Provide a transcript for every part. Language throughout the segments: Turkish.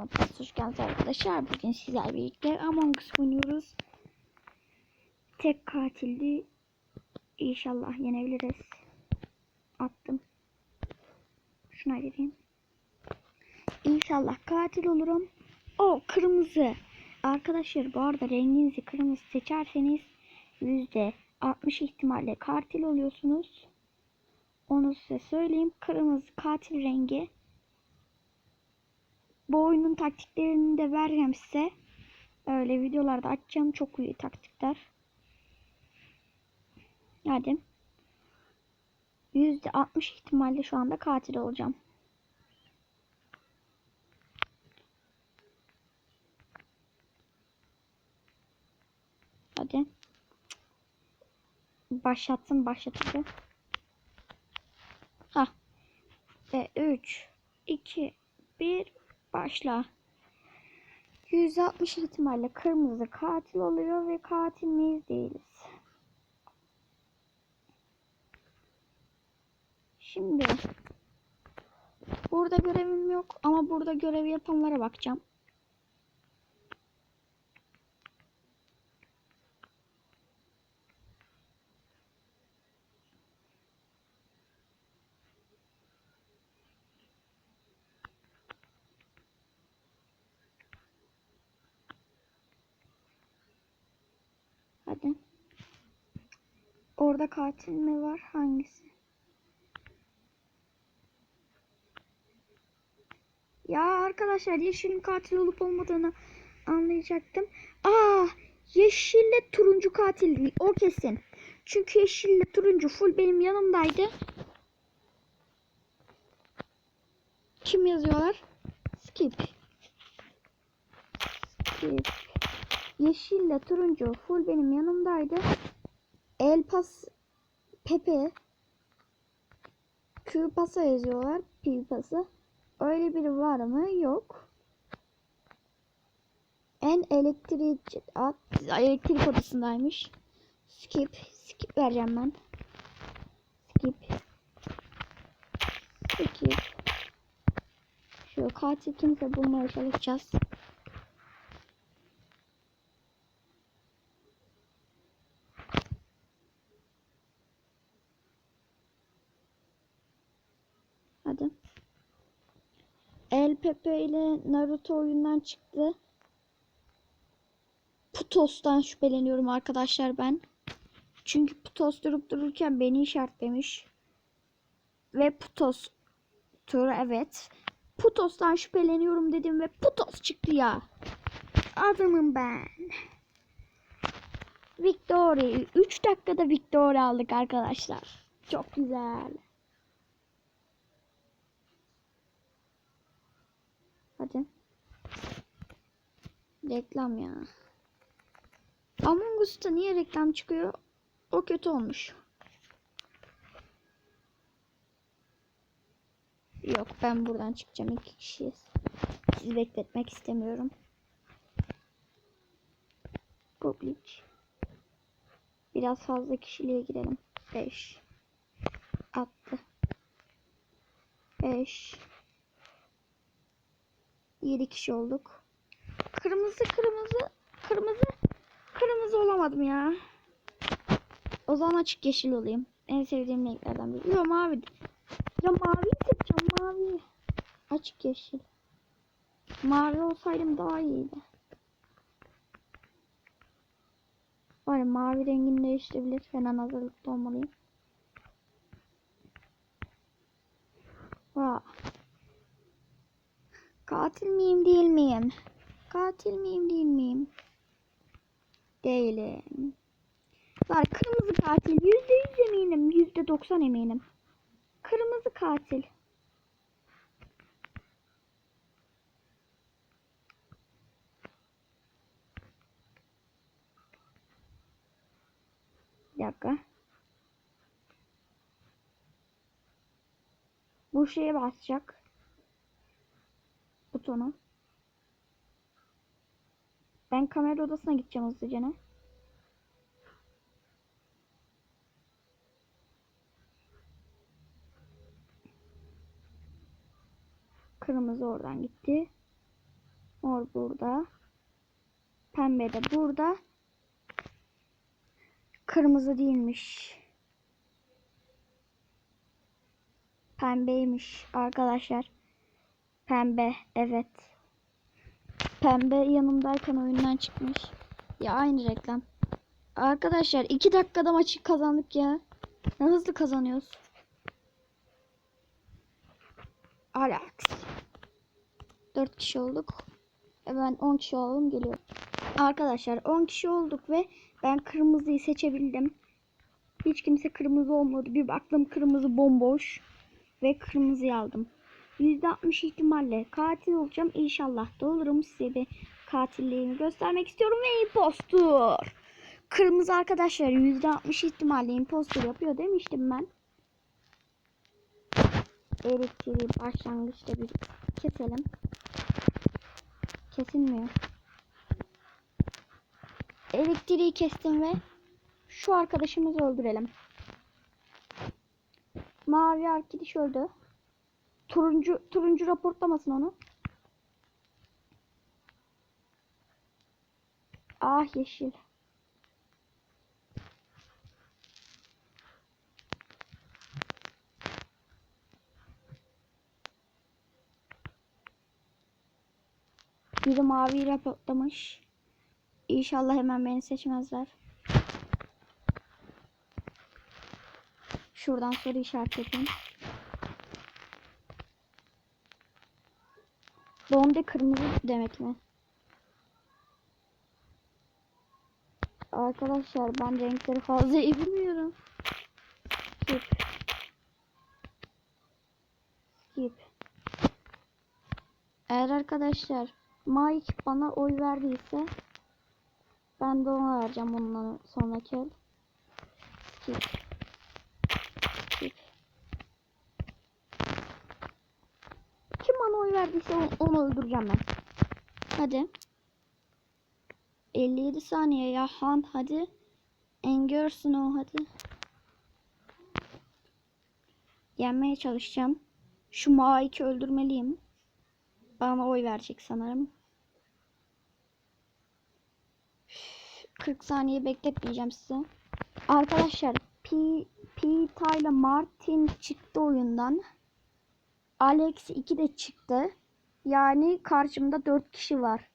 hoş geldiniz arkadaşlar. Bugün sizlerle birlikte Among Us oynuyoruz. Tek katildi. İnşallah yenebiliriz. Attım. Şuna gireyim. İnşallah katil olurum. O kırmızı. Arkadaşlar bu arada renginizi kırmızı seçerseniz yüzde 60 ihtimalle katil oluyorsunuz. Onu size söyleyeyim. Kırmızı katil rengi. Bu oyunun taktiklerini de vereceğim size. Öyle videolarda açacağım. Çok iyi taktikler. Hadi. %60 ihtimalle şu anda katil olacağım. Hadi. Başlatsın başlatıcı. Ha. Ve 3 2 1 başla. 160 ihtimalle kırmızı katil oluyor ve katil miyiz değiliz. Şimdi burada görevim yok ama burada görev yapanlara bakacağım. Hadi. Orada katil mi var? Hangisi? Ya arkadaşlar yeşilin katil olup olmadığını anlayacaktım. Aa, yeşille turuncu katil. O kesin. Çünkü yeşille turuncu full benim yanımdaydı. Kim yazıyorlar? Skip. Skip. Yeşille turuncu full benim yanımdaydı. Elpas Pepe Q pasa yazıyorlar. P pası. Öyle biri var mı? Yok. En elektrik elektrik odasındaymış. Skip. Skip vereceğim ben. Skip. Skip. Şu katil kimse bulmaya çalışacağız. Hadi. El Pepe ile Naruto oyundan çıktı. Putos'tan şüpheleniyorum arkadaşlar ben. Çünkü Putos durup dururken beni işaretlemiş. Ve Putos turu evet. Putos'tan şüpheleniyorum dedim ve Putos çıktı ya. Adamım ben. Victory. 3 dakikada Victory aldık arkadaşlar. Çok güzel. Hadi. Reklam ya. Among Us'ta niye reklam çıkıyor? O kötü olmuş. Yok ben buradan çıkacağım iki kişiyiz. Sizi bekletmek istemiyorum. Goblic. Biraz fazla kişiliğe girelim. 5 attı. 5 7 kişi olduk. Kırmızı kırmızı kırmızı kırmızı olamadım ya. O zaman açık yeşil olayım. En sevdiğim renklerden biri. Yok mavi. Ya mavi seçeceğim mavi. Açık yeşil. Mavi olsaydım daha iyiydi. Var mavi rengini değiştirebilir. Hemen hazırlıklı olmalıyım. Vay. Katil miyim değil miyim? Katil miyim değil miyim? Değilim. Var kırmızı katil. Yüzde yüz eminim. Yüzde doksan eminim. Kırmızı katil. Bir dakika. Bu şeye basacak butonu. Ben kamera odasına gideceğim hızlıca ne? Kırmızı oradan gitti. Mor burada. Pembe de burada. Kırmızı değilmiş. Pembeymiş arkadaşlar. Pembe evet. Pembe yanımdayken oyundan çıkmış. Ya aynı reklam. Arkadaşlar 2 dakikada maçı kazandık ya. Ne hızlı kazanıyoruz. Alex. 4 kişi olduk. Ben 10 kişi oldum geliyor. Arkadaşlar 10 kişi olduk ve ben kırmızıyı seçebildim. Hiç kimse kırmızı olmadı. Bir baktım kırmızı bomboş. Ve kırmızıyı aldım. %60 ihtimalle katil olacağım. İnşallah da olurum. Size bir katilliğimi göstermek istiyorum ve impostor. Kırmızı arkadaşlar %60 ihtimalle impostor yapıyor demiştim ben. Elektriği başlangıçta bir keselim. Kesilmiyor. Elektriği kestim ve şu arkadaşımızı öldürelim. Mavi arkadaş öldü. Turuncu turuncu raportlamasın onu. Ah yeşil. Biri mavi raportlamış. İnşallah hemen beni seçmezler. Şuradan soru işaretledim. Donde kırmızı demek mi? Arkadaşlar ben renkleri fazla iyi bilmiyorum. Skip. Skip. Eğer arkadaşlar Mike bana oy verdiyse ben de ona vereceğim bundan sonraki. Skip. Skip. Kim bana oy verdiyse onu, onu öldüreceğim ben. Hadi. 57 saniye ya Han hadi. Engörsün o hadi. Yenmeye çalışacağım. Şu Mike'i öldürmeliyim. Bana oy verecek sanırım. Üf, 40 saniye bekletmeyeceğim size. Arkadaşlar P Pita ile Martin çıktı oyundan. Alex 2 de çıktı. Yani karşımda 4 kişi var.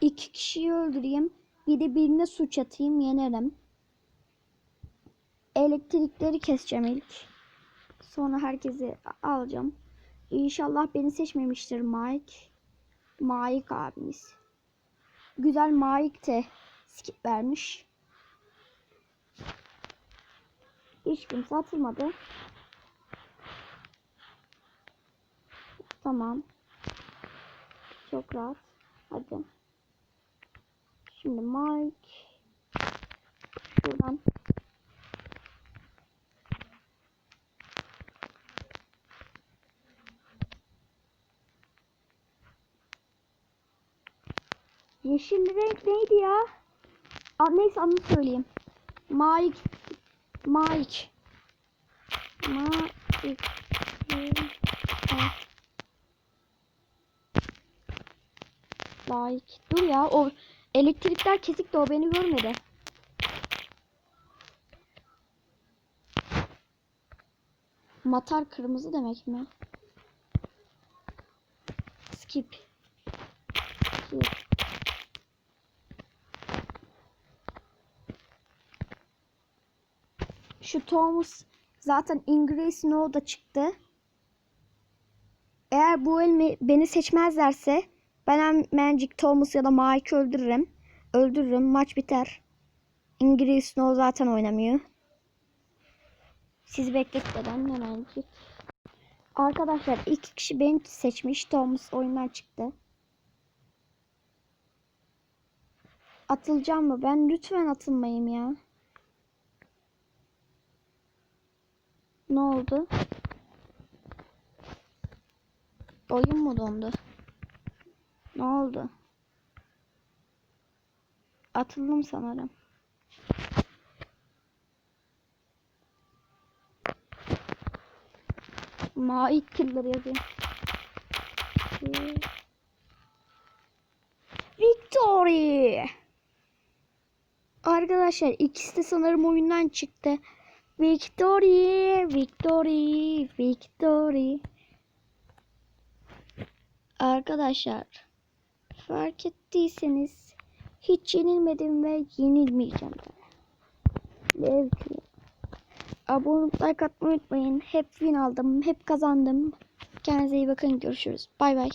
2 kişiyi öldüreyim. Bir de birine suç atayım yenerim. Elektrikleri keseceğim ilk. Sonra herkesi alacağım. İnşallah beni seçmemiştir Mike. Mike abimiz. Güzel Mike de skip vermiş. Hiç kimse atılmadı. Tamam. Çok rahat. Hadi. Şimdi Mike. Şuradan. Yeşil renk neydi ya? Aa, neyse adını söyleyeyim. Mike. Mike. Mike. Like. Dur ya o elektrikler kesik de o beni görmedi. Matar kırmızı demek mi? Skip. Skip. Şu Thomas zaten Ingrace No'da çıktı. Eğer bu el beni seçmezlerse ben Magic Thomas ya da Mike'ı öldürürüm. Öldürürüm. Maç biter. İngiliz Snow zaten oynamıyor. Sizi bekletmeden hemencik. Arkadaşlar iki kişi beni seçmiş. Thomas oyundan çıktı. Atılacağım mı? Ben lütfen atılmayayım ya. Ne oldu? Oyun mu dondu? Ne oldu? Atıldım sanırım. Mait killer yazıyor. Victory. Arkadaşlar ikisi de sanırım oyundan çıktı. Victory, victory, victory. Arkadaşlar fark ettiyseniz hiç yenilmedim ve yenilmeyeceğim de. Belki. Abone olup like atmayı unutmayın. Hep win aldım. Hep kazandım. Kendinize iyi bakın. Görüşürüz. Bay bay.